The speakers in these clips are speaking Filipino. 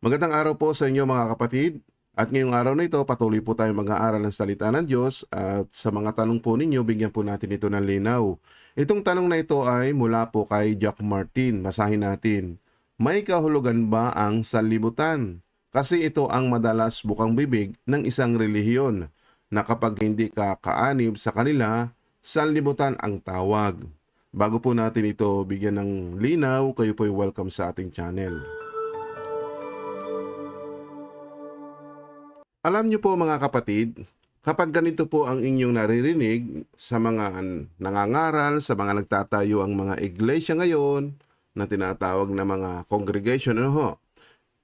Magandang araw po sa inyo mga kapatid. At ngayong araw na ito, patuloy po tayong mag-aaral ng salita ng Diyos at sa mga tanong po ninyo, bigyan po natin ito ng linaw. Itong tanong na ito ay mula po kay Jack Martin. Basahin natin. May kahulugan ba ang sanlibutan? Kasi ito ang madalas bukang bibig ng isang relihiyon na kapag hindi ka kaanib sa kanila, sanlibutan ang tawag. Bago po natin ito bigyan ng linaw, kayo po ay welcome sa ating channel. Alam niyo po mga kapatid, kapag ganito po ang inyong naririnig sa mga nangangaral, sa mga nagtatayo ang mga iglesia ngayon, na tinatawag na mga congregation, ano ho,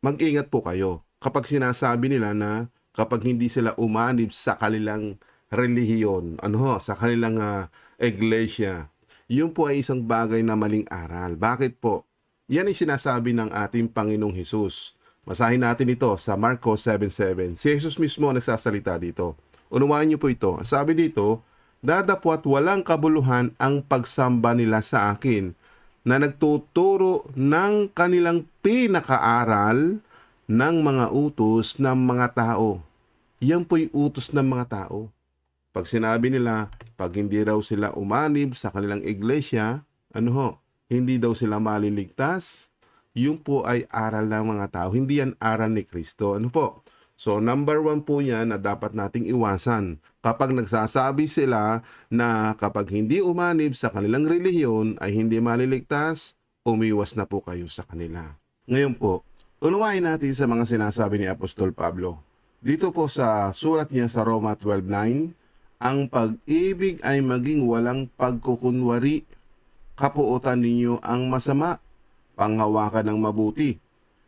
mag-ingat po kayo kapag sinasabi nila na kapag hindi sila umanib sa kanilang relihiyon, ano ho, sa kanilang ah, iglesia, yun po ay isang bagay na maling aral. Bakit po? Yan ay sinasabi ng ating Panginoong Hesus. Masahin natin ito sa Marcos 7.7. Si Jesus mismo ang nagsasalita dito. Unawain niyo po ito. Sabi dito, Dadapwat walang kabuluhan ang pagsamba nila sa akin na nagtuturo ng kanilang pinakaaral ng mga utos ng mga tao. Yan po'y utos ng mga tao. Pag sinabi nila, pag hindi raw sila umanib sa kanilang iglesia, ano ho, hindi daw sila maliligtas, yung po ay aral ng mga tao. Hindi yan aral ni Kristo. Ano po? So, number one po yan na dapat nating iwasan. Kapag nagsasabi sila na kapag hindi umanib sa kanilang relihiyon ay hindi maliligtas, umiwas na po kayo sa kanila. Ngayon po, unawain natin sa mga sinasabi ni Apostol Pablo. Dito po sa surat niya sa Roma 12.9, ang pag-ibig ay maging walang pagkukunwari. Kapuotan ninyo ang masama panghawakan ng mabuti.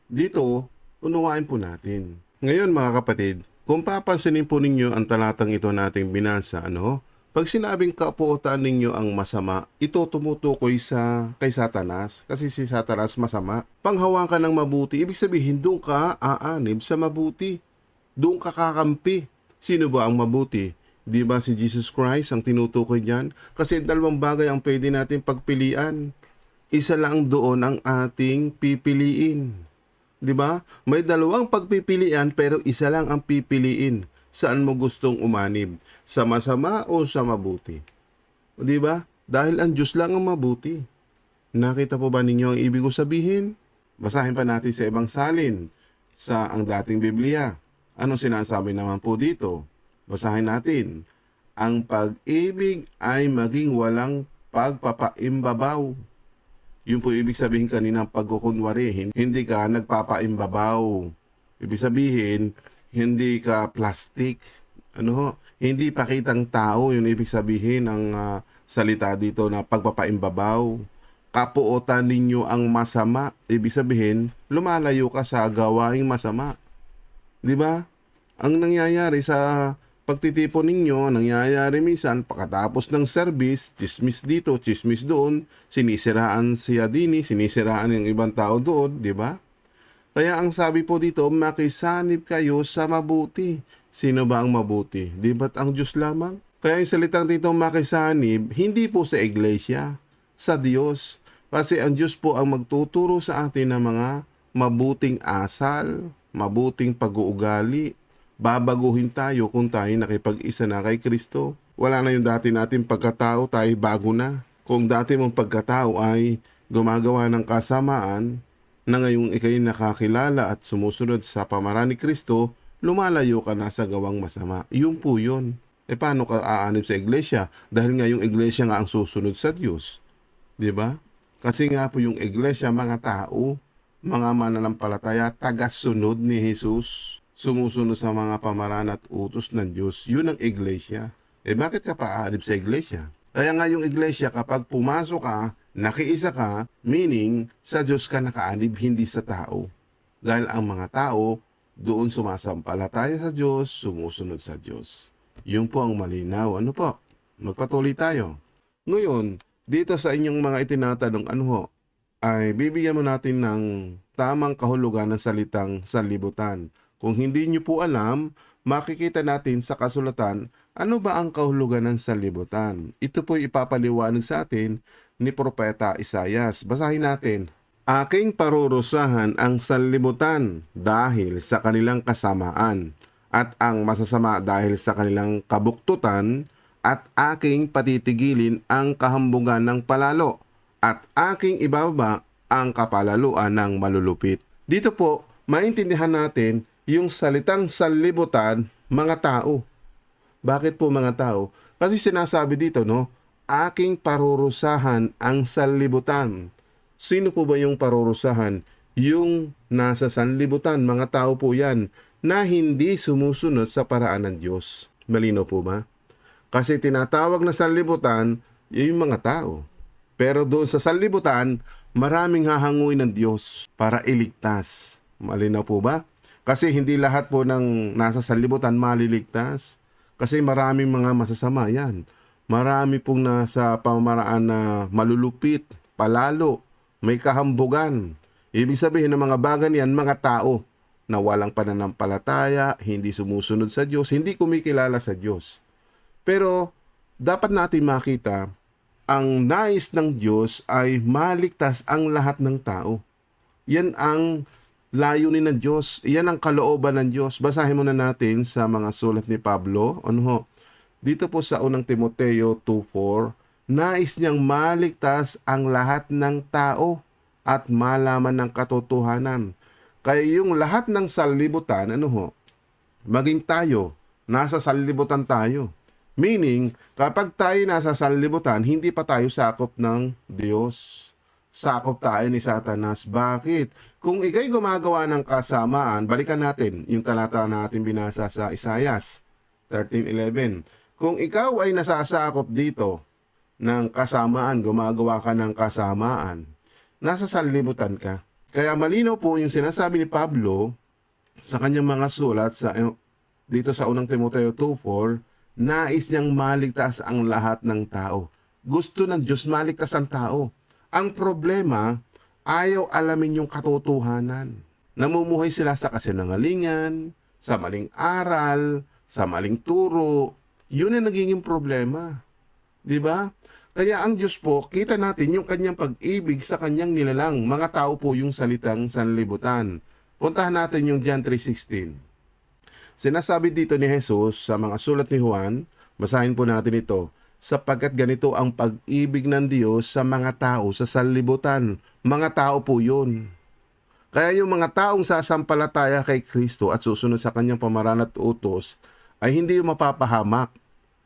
Dito, unawain po natin. Ngayon mga kapatid, kung papansinin po ninyo ang talatang ito nating binasa, ano, pag sinabing kapuotan ninyo ang masama, ito tumutukoy sa kay Satanas kasi si Satanas masama. Panghawakan ng mabuti, ibig sabihin doon ka aanib sa mabuti. Doon ka kakampi. Sino ba ang mabuti? Di ba si Jesus Christ ang tinutukoy diyan? Kasi dalawang bagay ang pwede natin pagpilian isa lang doon ang ating pipiliin. 'Di ba? May dalawang pagpipilian pero isa lang ang pipiliin. Saan mo gustong umanib? Sa masama o sa mabuti? 'Di ba? Dahil ang Diyos lang ang mabuti. Nakita po ba ninyo ang ibig ko sabihin? Basahin pa natin sa ibang salin sa ang dating Biblia. Ano sinasabi naman po dito? Basahin natin. Ang pag-ibig ay maging walang pagpapaimbabaw. Yun po ibig sabihin kanina pagkukunwari, hindi ka nagpapaimbabaw. Ibig sabihin, hindi ka plastic. Ano ho? Hindi pakitang tao, yun ibig sabihin ng ah, salita dito na pagpapaimbabaw. Kapuotan ninyo ang masama. Ibig sabihin, lumalayo ka sa gawaing masama. Di ba? Ang nangyayari sa pagtitipon ninyo, nangyayari minsan, pagkatapos ng service, chismis dito, chismis doon, sinisiraan si Adini, sinisiraan yung ibang tao doon, di ba? Kaya ang sabi po dito, makisanib kayo sa mabuti. Sino ba ang mabuti? Di ba't ang Diyos lamang? Kaya yung salitang dito makisanib, hindi po sa iglesia, sa Diyos. Kasi ang Diyos po ang magtuturo sa atin ng mga mabuting asal, mabuting pag-uugali, babaguhin tayo kung tayo nakipag-isa na kay Kristo. Wala na yung dati natin pagkatao, tayo bago na. Kung dati mong pagkatao ay gumagawa ng kasamaan, na ngayong ikay nakakilala at sumusunod sa pamaraan ni Kristo, lumalayo ka na sa gawang masama. Yun po yun. E paano ka aanib sa iglesia? Dahil nga yung iglesia nga ang susunod sa Diyos. Di ba? Kasi nga po yung iglesia, mga tao, mga mananampalataya, taga-sunod ni Jesus sumusunod sa mga pamaraan at utos ng Diyos, yun ang iglesia. Eh bakit ka paanib sa iglesia? Kaya nga yung iglesia, kapag pumasok ka, nakiisa ka, meaning sa Diyos ka nakaanib, hindi sa tao. Dahil ang mga tao, doon sumasampalataya sa Diyos, sumusunod sa Diyos. Yun po ang malinaw. Ano po? Magpatuloy tayo. Ngayon, dito sa inyong mga itinatanong, ano ho, ay bibigyan mo natin ng tamang kahulugan ng salitang sanlibutan. Kung hindi nyo po alam, makikita natin sa kasulatan ano ba ang kahulugan ng sanlibutan. Ito po ipapaliwanag sa atin ni Propeta Isayas. Basahin natin Aking parurusahan ang sanlibutan dahil sa kanilang kasamaan at ang masasama dahil sa kanilang kabuktutan at aking patitigilin ang kahambugan ng palalo at aking ibababa ang kapalaluan ng malulupit. Dito po, maintindihan natin yung salitang sanlibutan, mga tao. Bakit po mga tao? Kasi sinasabi dito, no? Aking parurusahan ang sanlibutan. Sino po ba yung parurusahan? Yung nasa sanlibutan, mga tao po yan, na hindi sumusunod sa paraan ng Diyos. Malino po ba? Kasi tinatawag na sanlibutan, yung mga tao. Pero doon sa sanlibutan, maraming hahanguin ng Diyos para iligtas. Malinaw po ba? Kasi hindi lahat po ng nasa sanlibutan maliligtas. Kasi maraming mga masasama yan. Marami pong nasa pamamaraan na malulupit, palalo, may kahambugan. Ibig sabihin ng mga bagay yan, mga tao na walang pananampalataya, hindi sumusunod sa Diyos, hindi kumikilala sa Diyos. Pero dapat natin makita ang nais ng Diyos ay maligtas ang lahat ng tao. Yan ang layunin ng Diyos. Yan ang kalooban ng Diyos. Basahin muna natin sa mga sulat ni Pablo. Ano? Dito po sa unang Timoteo 2.4, nais niyang maligtas ang lahat ng tao at malaman ng katotohanan. Kaya yung lahat ng sanlibutan, ano ho, maging tayo, nasa sanlibutan tayo. Meaning, kapag tayo nasa sanlibutan, hindi pa tayo sakop ng Diyos. Sakop tayo ni Satanas. Bakit? Kung ikay gumagawa ng kasamaan, balikan natin yung talata natin binasa sa Isayas 13.11. Kung ikaw ay nasasakop dito ng kasamaan, gumagawa ka ng kasamaan, nasa sanlibutan ka. Kaya malinaw po yung sinasabi ni Pablo sa kanyang mga sulat sa dito sa unang Timoteo 2.4, nais niyang maligtas ang lahat ng tao. Gusto ng Diyos maligtas ang tao. Ang problema, ayaw alamin yung katotohanan. Namumuhay sila sa kasinungalingan, sa maling aral, sa maling turo. Yun ang nagiging problema. Di ba? Kaya ang Diyos po, kita natin yung kanyang pag-ibig sa kanyang nilalang. Mga tao po yung salitang sanlibutan. Puntahan natin yung John 3.16. Sinasabi dito ni Jesus sa mga sulat ni Juan, basahin po natin ito, sapagkat ganito ang pag-ibig ng Diyos sa mga tao sa sanlibutan. Mga tao po yun. Kaya yung mga taong sasampalataya kay Kristo at susunod sa kanyang pamaran at utos ay hindi mapapahamak.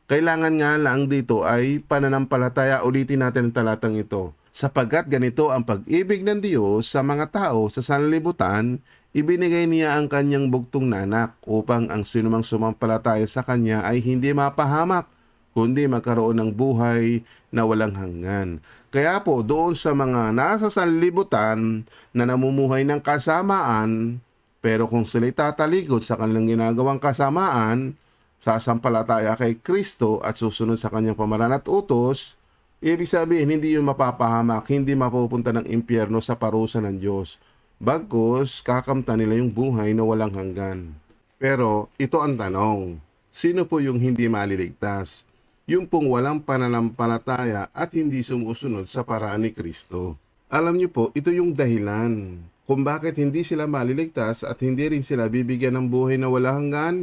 Kailangan nga lang dito ay pananampalataya. Ulitin natin ang talatang ito. Sapagkat ganito ang pag-ibig ng Diyos sa mga tao sa sanlibutan, ibinigay niya ang kanyang bugtong nanak upang ang sinumang sumampalataya sa kanya ay hindi mapahamak, kundi magkaroon ng buhay na walang hanggan. Kaya po doon sa mga nasa sanlibutan na namumuhay ng kasamaan, pero kung sila'y tatalikod sa kanilang ginagawang kasamaan, sasampalataya kay Kristo at susunod sa kanyang pamaran at utos, ibig sabihin hindi yun mapapahamak, hindi mapupunta ng impyerno sa parusa ng Diyos. Bagkus, kakamta nila yung buhay na walang hanggan. Pero ito ang tanong, sino po yung hindi maliligtas? Yung pong walang pananampalataya at hindi sumusunod sa paraan ni Kristo. Alam niyo po, ito yung dahilan kung bakit hindi sila maliligtas at hindi rin sila bibigyan ng buhay na walang hanggan.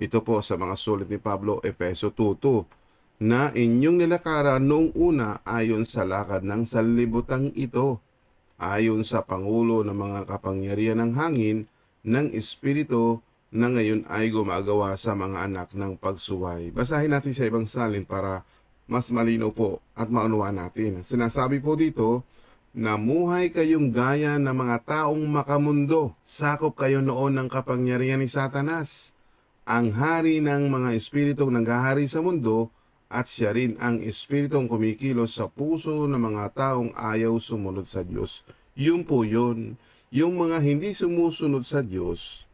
Ito po sa mga sulit ni Pablo, Efeso 2.2 na inyong nilakaran noong una ayon sa lakad ng sanlibutan ito, ayon sa Pangulo ng mga kapangyarihan ng hangin ng Espiritu na ngayon ay gumagawa sa mga anak ng pagsuway. Basahin natin sa ibang salin para mas malinaw po at maunawa natin. Sinasabi po dito, Namuhay kayong gaya ng mga taong makamundo. Sakop kayo noon ng kapangyarihan ni Satanas. Ang hari ng mga espiritong naghahari sa mundo at siya rin ang espiritong kumikilos sa puso ng mga taong ayaw sumunod sa Diyos. Yun po yun. Yung mga hindi sumusunod sa Diyos,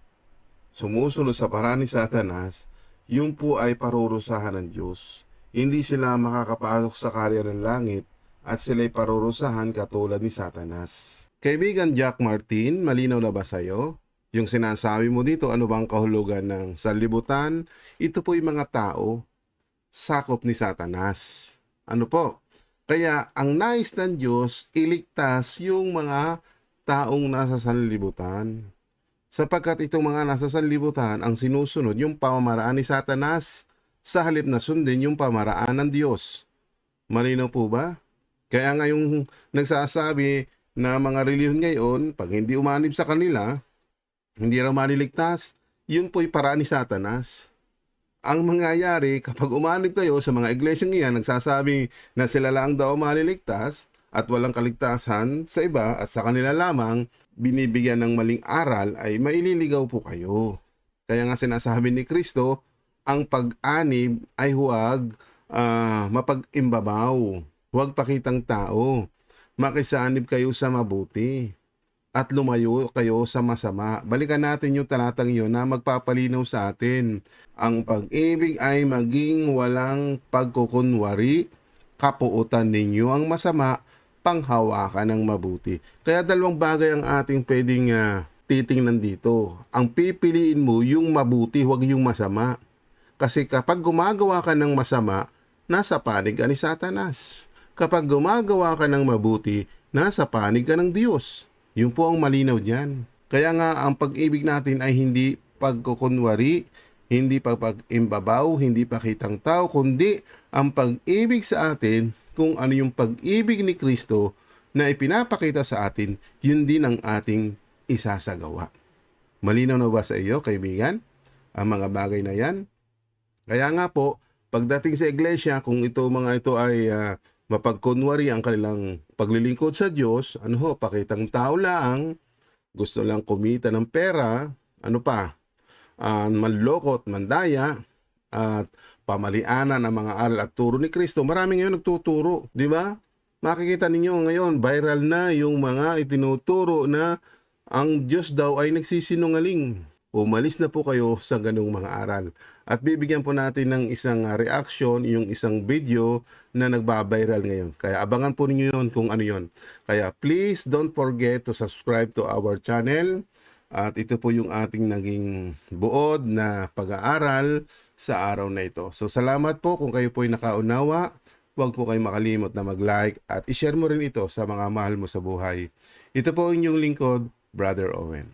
sumusunod sa paraan ni Satanas, yun po ay parurusahan ng Diyos. Hindi sila makakapasok sa karya ng langit at sila'y parurusahan katulad ni Satanas. Kaibigan Jack Martin, malinaw na ba sa'yo? Yung sinasabi mo dito, ano bang kahulugan ng sanlibutan? Ito po yung mga tao, sakop ni Satanas. Ano po? Kaya ang nais ng Diyos, iligtas yung mga taong nasa sanlibutan. Sapagkat itong mga nasa sanlibutan ang sinusunod yung pamamaraan ni Satanas sa halip na sundin yung pamaraan ng Diyos. Malinaw po ba? Kaya nga yung nagsasabi na mga reliyon ngayon, pag hindi umanib sa kanila, hindi raw maniligtas, yun po'y paraan ni Satanas. Ang mangyayari kapag umanib kayo sa mga iglesyang iyan, nagsasabi na sila lang daw maliligtas at walang kaligtasan sa iba at sa kanila lamang binibigyan ng maling aral ay maililigaw po kayo. Kaya nga sinasabi ni Kristo, ang pag-anib ay huwag ah, mapag-imbabaw, huwag pakitang tao, makisanib kayo sa mabuti at lumayo kayo sa masama. Balikan natin yung talatang yun na magpapalinaw sa atin. Ang pag-ibig ay maging walang pagkukunwari, kapuutan ninyo ang masama, panghawakan ng mabuti. Kaya dalawang bagay ang ating pwedeng ah, titingnan dito. Ang pipiliin mo yung mabuti, huwag yung masama. Kasi kapag gumagawa ka ng masama, nasa panig ka ni Satanas. Kapag gumagawa ka ng mabuti, nasa panig ka ng Diyos. Yun po ang malinaw diyan. Kaya nga ang pag-ibig natin ay hindi pagkukunwari, hindi pagpag-imbabaw, hindi pakitang tao, kundi ang pag-ibig sa atin kung ano yung pag-ibig ni Kristo na ipinapakita sa atin, yun din ang ating isasagawa. Malinaw na ba sa iyo, kaibigan? Ang mga bagay na yan? Kaya nga po, pagdating sa iglesia, kung ito mga ito ay ah, mapagkunwari ang kanilang paglilingkod sa Diyos, ano ho, pakitang tao lang, gusto lang kumita ng pera, ano pa, uh, manlokot, mandaya, at pamalianan ng mga aral at turo ni Kristo. Marami ngayon nagtuturo, di ba? Makikita ninyo ngayon, viral na yung mga itinuturo na ang Diyos daw ay nagsisinungaling. Umalis na po kayo sa ganung mga aral. At bibigyan po natin ng isang uh, reaction, yung isang video na nagbabiral ngayon. Kaya abangan po ninyo yun kung ano yun. Kaya please don't forget to subscribe to our channel. At ito po yung ating naging buod na pag-aaral sa araw na ito. So salamat po kung kayo po ay nakaunawa. Huwag po kayong makalimot na mag-like at i-share mo rin ito sa mga mahal mo sa buhay. Ito po ang inyong lingkod, Brother Owen.